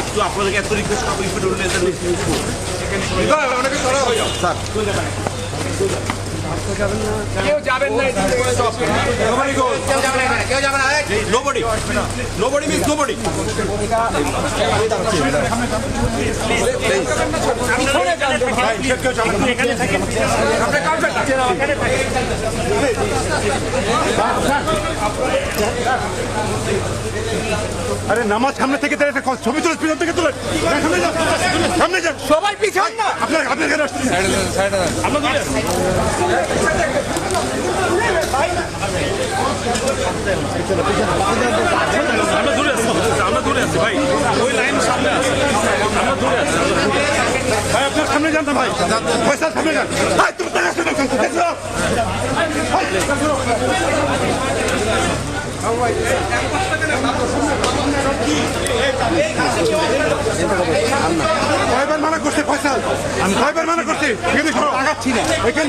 একটু আপনাদেরকে যাবেন না. কেউ যাবেন না এখানে, কেউ যাবে না এই। Nobody. Nobody means nobody. আরে নামাজ সামনে থেকে ছবি তুলে পিছন থেকে তুলে। সামনে যান সামনে যান সবাই পিছন না। আপনার আপনার এখানে আসছেন আমরা দূরে আছি আমরা দূরে আছি আমরা দূরে আছি ভাই, ওই লাইন সামনে আছে। আমরা দূরে আছি। ভাই, আপনার সামনে যান ভাই। পয়সা সামনে যান। ভাই, তুমি টাকা শুনে কয়বার মানা করছে ফয়সাল আমি কয়বার মানা করছি। এখানে আগাচ্ছি থেকে